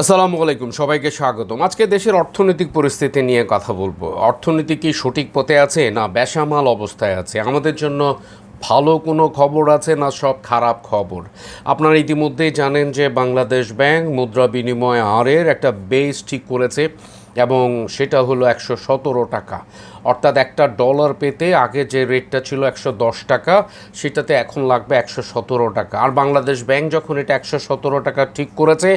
আসসালামু আলাইকুম, সবাইকে স্বাগতম। আজকে দেশের অর্থনৈতিক পরিস্থিতি নিয়ে কথা বলব। অর্থনীতি কি সঠিক পথে আছে না বেসামাল অবস্থায় আছে? আমাদের জন্য ভালো কোনো খবর আছে না সব খারাপ খবর? আপনারা ইতিমধ্যেই জানেন যে বাংলাদেশ ব্যাংক মুদ্রা বিনিময় হারের একটা বেস ঠিক করেছে। এবং সেটা হলো একশো সতেরো টাকা। অর্থাৎ একটা ডলার পেতে আগে যে রেটটা ছিল একশো দশ টাকা, সেটাতে এখন লাগবে একশো সতেরো টাকা। আর বাংলাদেশ ব্যাংক যখন এটা একশো সতেরো টাকা ঠিক করেছে,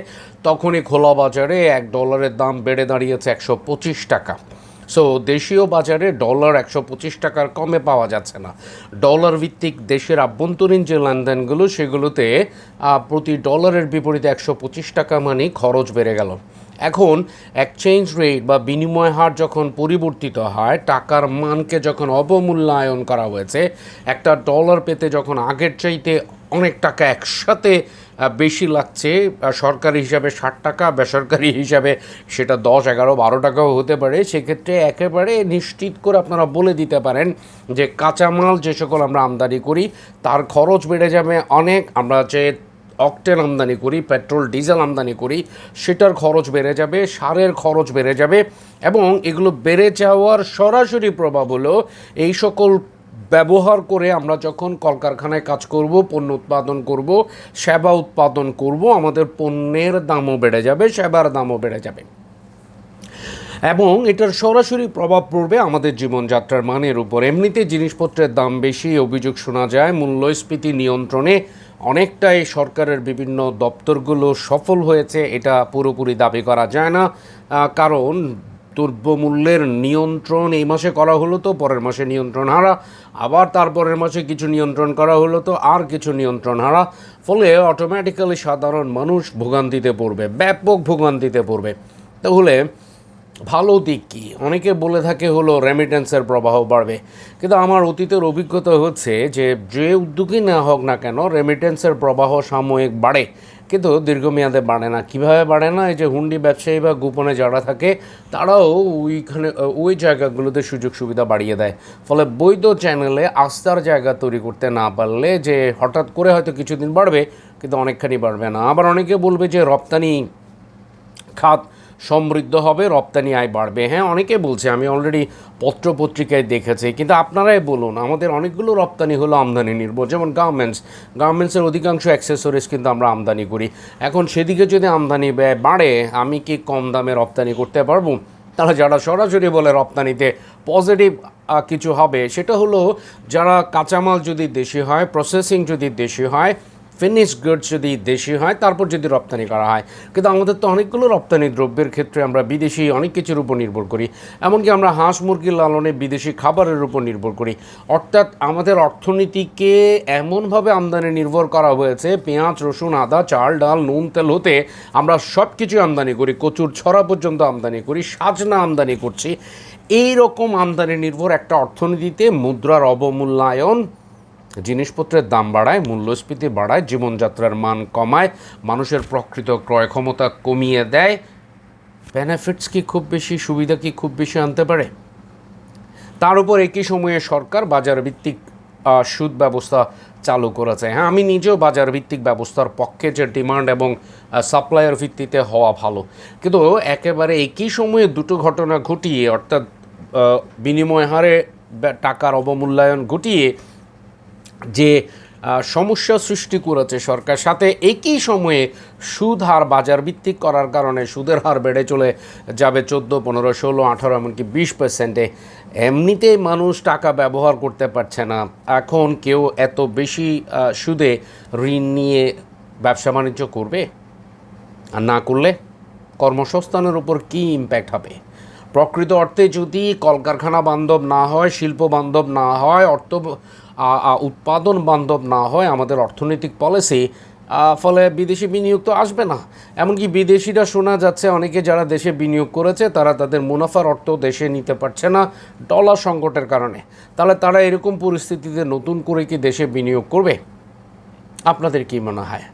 তখনই খোলা বাজারে এক ডলারের দাম বেড়ে দাঁড়িয়েছে একশো পঁচিশ টাকা। সো দেশীয় বাজারে ডলার একশো পঁচিশ টাকার কমে পাওয়া যাচ্ছে না। ডলার ভিত্তিক দেশের আভ্যন্তরীণ যে লেনদেনগুলো, সেগুলোতে প্রতি ডলারের বিপরীতে একশো পঁচিশ টাকা মানে খরচ বেড়ে গেল। এখন এক্সচেঞ্জ রেট বা বিনিময় হার যখন পরিবর্তিত হয়, টাকার মানকে যখন অবমূল্যায়ন করা হয়েছে, একটা ডলার পেতে যখন আগের চাইতে অনেক টাকা একসাথে বেশি লাগছে সরকারি হিসাবে ষাট টাকা, বেসরকারি হিসাবে সেটা দশ, এগারো, বারো টাকাও হতে পারে, সেক্ষেত্রে একেবারে নিশ্চিত করে আপনারা বলে দিতে পারেন যে কাঁচামাল যে সকল আমরা আমদানি করি, তার খরচ বেড়ে যাবে অনেক, আমরা যে অকটেন আমদানি করি, পেট্রোল, ডিজেল আমদানি করি, সেটার খরচ বেড়ে যাবে, সারের খরচ বেড়ে যাবে এবং এগুলো বেড়ে যাওয়ার সরাসরি প্রভাব হলো এই সকল ব্যবহার করে আমরা যখন কলকারখানায় কাজ করব, পণ্য উৎপাদন করব, সেবা উৎপাদন করব, আমাদের পণ্যের দামও বেড়ে যাবে, সেবার দামও বেড়ে যাবে। এবং এটার সরাসরি প্রভাব পড়বে আমাদের জীবনযাত্রার মানের উপর। এমনিতে জিনিসপত্রের দাম বেশি, অভিযোগ শোনা যায়, মূল্যস্ফীতি নিয়ন্ত্রণে অনেকটাই সরকারের বিভিন্ন দপ্তরগুলো সফল হয়েছে, এটা পুরোপুরি দাবি করা যায় না। কারণ দ্রব্যমূল্যের নিয়ন্ত্রণ এই মাসে করা হলো তো, পরের মাসে নিয়ন্ত্রণ হারা, আবার তারপরের মাসে কিছু নিয়ন্ত্রণ করা হলো তো, আর কিছু নিয়ন্ত্রণ হারা। ফলে অটোমেটিক্যালি সাধারণ মানুষ ভোগান্তিতে পড়বে, ব্যাপক ভোগান্তিতে পড়বে। তাহলে ভালো দিক কী? অনেকে বলে থাকে হলো রেমিটেন্সের প্রবাহ বাড়বে। কিন্তু আমার অতীতের অভিজ্ঞতা হচ্ছে যে যে উদ্যোগই না হোক না কেন রেমিটেন্সের প্রবাহ সাময়িক বাড়ে। কিন্তু দীর্ঘমেয়াদে বাড়ে না। কীভাবে বাড়ে না? এই যে হুন্ডি ব্যবসায়ী বা গোপনে যারা থাকে, তারাও ওইখানে, ওই জায়গাগুলোতে সুযোগ সুবিধা বাড়িয়ে দেয়। ফলে বৈধ চ্যানেলে আস্থার জায়গা তৈরি করতে না পারলে যে হঠাৎ করে হয়তো কিছুদিন বাড়বে, কিন্তু অনেকখানি বাড়বে না। আবার অনেকে বলবে যে, রপ্তানি খাত সমৃদ্ধ হবে, রপ্তানি আয় বাড়বে। হ্যাঁ অনেকে বলছে, আমি অলরেডি পত্র পত্রিকায় দেখেছি, কিন্তু আপনারাই বলুন, আমাদের অনেকগুলো রপ্তানি হলো আমদানি নির্ভর। যেমন গার্মেন্টস গার্মেন্টসের অধিকাংশ অ্যাক্সেসরিজ কিন্তু আমরা আমদানি করি। এখন সেদিকে যদি আমদানি ব্যয় বাড়ে, আমি কি কম দামে রপ্তানি করতে পারব? তারা যারা সরাসরি বলে রপ্তানিতে পজিটিভ কিছু হবে, সেটা হলো যারা কাঁচামাল যদি দেশি হয় প্রসেসিং যদি দেশি হয় ফিনিশ গুডস যদি দেশি হয়, তারপর যদি রপ্তানি করা হয়। কিন্তু আমাদের তো অনেকগুলো রপ্তানি দ্রব্যের ক্ষেত্রে আমরা বিদেশি অনেক কিছুর উপর নির্ভর করি। এমনকি আমরা হাঁস মুরগির লালনে বিদেশি খাবারের উপর নির্ভর করি। অর্থাৎ আমাদের অর্থনীতিকে এমনভাবে আমদানি নির্ভর করা হয়েছে, পেঁয়াজ, রসুন, আদা, চাল, ডাল, নুন, তেল, হতে আমরা সব কিছু আমদানি করি, কচুর ছড়া পর্যন্ত আমদানি করি, সাজনা আমদানি করছি। এই রকম আমদানি নির্ভর একটা অর্থনীতিতে মুদ্রার অবমূল্যায়ন জিনিসপত্রের দাম বাড়ায়, মূল্যস্ফীতি বাড়ায়, জীবনযাত্রার মান কমায়, মানুষের প্রকৃত ক্রয় ক্ষমতা কমিয়ে দেয়। বেনিফিটস কি খুব বেশি, সুবিধা কি খুব বেশি আনতে পারে? তার উপর একই সময়ে সরকার বাজার ভিত্তিক সুদ ব্যবস্থা চালু করেছে। হ্যাঁ আমি নিজেও বাজার ভিত্তিক ব্যবস্থার পক্ষে যে ডিমান্ড এবং সাপ্লাইয়ের ভিত্তিতে হওয়া ভালো। কিন্তু একেবারে একই সময়ে দুটো ঘটনা ঘটিয়ে, অর্থাৎ বিনিময় হারে টাকার অবমূল্যায়ন ঘটিয়ে যে সমস্যা সৃষ্টি করেছে সরকার, সাথে একই সময়ে সুদ হার বাজার ভিত্তিক করার কারণে সুদের হার বেড়ে চলে যাবে চোদ্দ, পনেরো, ষোলো, আঠারো, এমনকি বিশ পার্সেন্টে এমনিতেই মানুষ টাকা ব্যবহার করতে পারছে না। এখন কেউ এত বেশি সুদে ঋণ নিয়ে ব্যবসা বাণিজ্য করবে? আর না করলে কর্মসংস্থানের উপর কী ইম্প্যাক্ট হবে? প্রকৃত অর্থে যদি কলকারখানা বান্ধব না হয়, শিল্প বান্ধব না হয়, অর্থ উৎপাদন বান্ধব না হয় আমাদের অর্থনৈতিক পলিসি ফলে বিদেশি বিনিয়োগ তো আসবে না। এমনকি বিদেশিরা শোনা যাচ্ছে অনেকে যারা দেশে বিনিয়োগ করেছে, তারা তাদের মুনাফার অর্থ দেশে নিতে পারছে না ডলার সংকটের কারণে। তাহলে তারা এরকম পরিস্থিতিতে নতুন করে কি দেশে বিনিয়োগ করবে? আপনাদের কি মনে হয়?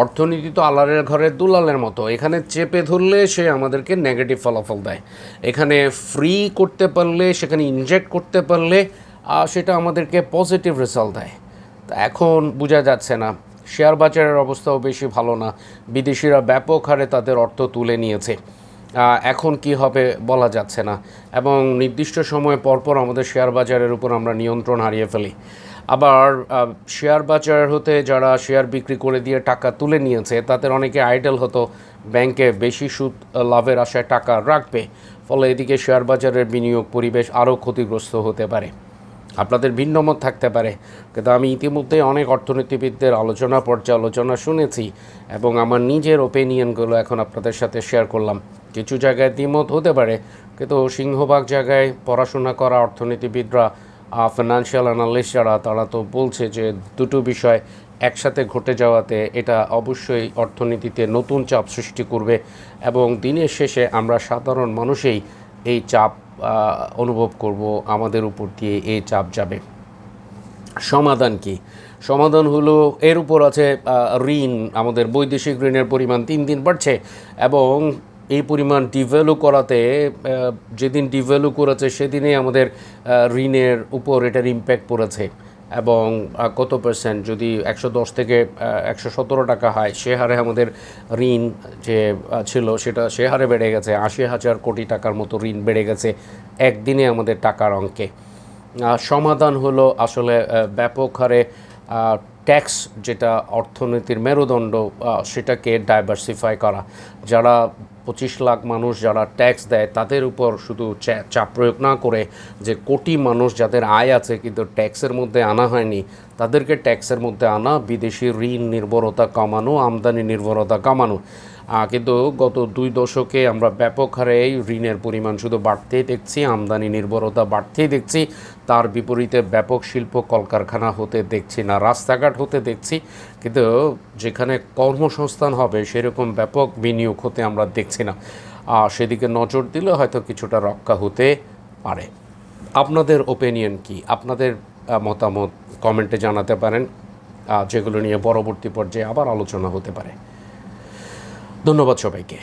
অর্থনীতি তো আলারের ঘরের দুলালের মতো। এখানে চেপে ধরলে সে আমাদেরকে নেগেটিভ ফলাফল দেয়। এখানে ফ্রি করতে পারলে, সেখানে ইনজেক্ট করতে পারলে সেটা আমাদেরকে পজিটিভ রেজাল্ট দেয়। তা এখন বোঝা যাচ্ছে না। শেয়ার বাজারের অবস্থাও বেশি ভালো না। বিদেশিরা ব্যাপক হারে তাদের অর্থ তুলে নিয়েছে। এখন কি হবে বলা যাচ্ছে না। এবং নির্দিষ্ট সময় পরপর আমাদের শেয়ার বাজারের উপর আমরা নিয়ন্ত্রণ হারিয়ে ফেলি। আবার শেয়ার বাজার হতে যারা শেয়ার বিক্রি করে দিয়ে টাকা তুলে নিয়েছে, তাদের অনেকে আইডল হতো। ব্যাংকে বেশি সুদ লাভের আশায় টাকা রাখবে। ফলে এদিকে শেয়ার বাজারের বিনিয়োগ পরিবেশ আরও ক্ষতিগ্রস্ত হতে পারে। আপনাদের ভিন্ন মত থাকতে পারে। কিন্তু আমি ইতিমধ্যে অনেক অর্থনীতিবিদদের আলোচনা, পর্যালোচনা শুনেছি এবং আমার নিজের ওপিনিয়নগুলো এখন আপনাদের সাথে শেয়ার করলাম। কিছু জায়গায় দ্বিমত হতে পারে, কিন্তু সিংহভাগ জায়গায় পড়াশোনা করা অর্থনীতিবিদরা ফিনান্সিয়াল অ্যানালিস্ট যারা, তারা তো বলছে যে দুটো বিষয় একসাথে ঘটে যাওয়াতে এটা অবশ্যই অর্থনীতিতে নতুন চাপ সৃষ্টি করবে এবং দিনের শেষে আমরা সাধারণ মানুষেই এই চাপ অনুভব করব আমাদের উপর দিয়ে এই চাপ যাবে। সমাধান কি? সমাধান হলো এর উপর আছে ঋণ। আমাদের বৈদেশিক ঋণের পরিমাণ তিন দিন বাড়ছে এবং এই পরিমাণ ডিভ্যালু করাতে যেদিন ডিভ্যালু করেছে সেদিনে আমাদের ঋণের উপর এটার ইম্প্যাক্ট পড়েছে। এবং কত পার্সেন্ট যদি একশো দশ থেকে একশো সতেরো টাকা হয়, সে হারে আমাদের ঋণ যে ছিল সেটা সে হারে বেড়ে গেছে। আশি হাজার কোটি টাকার মতো ঋণ বেড়ে গেছে একদিনে আমাদের টাকার অঙ্কে। সমাধান হলো আসলে ব্যাপক হারে ট্যাক্স, যেটা অর্থনীতির মেরুদণ্ড সেটাকে ডাইভার্সিফাই করা। যারা পঁচিশ লাখ মানুষ যারা ট্যাক্স দেয়, তাদের উপর শুধু চাপ প্রয়োগ না করে যে কোটি মানুষ যাদের আয় আছে কিন্তু ট্যাক্সের মধ্যে আনা হয়নি, তাদেরকে ট্যাক্সের মধ্যে আনা, বিদেশি ঋণ নির্ভরতা কমানো, আমদানি নির্ভরতা কমানো। কিন্তু গত দুই দশকে আমরা ব্যাপক হারে ঋণের পরিমাণ শুধু বাড়তেই দেখছি আমদানি নির্ভরতা বাড়তেই দেখছি তার বিপরীতে ব্যাপক শিল্প কলকারখানা হতে দেখছি না রাস্তাঘাট হতে দেখছি কিন্তু যেখানে কর্মসংস্থান হবে সেরকম ব্যাপক বিনিয়োগ হতে আমরা দেখছি না। আহ, সেদিকে নজর দিলে হয়তো কিছুটা রক্ষা হতে পারে। আপনাদের ওপিনিয়ন কি? আপনাদের মতামত কমেন্টে জানাতে পারেন। যেগুলো নিয়ে পরবর্তী পর্যায়ে আবার আলোচনা হতে পারে। ধন্যবাদ সবাইকে।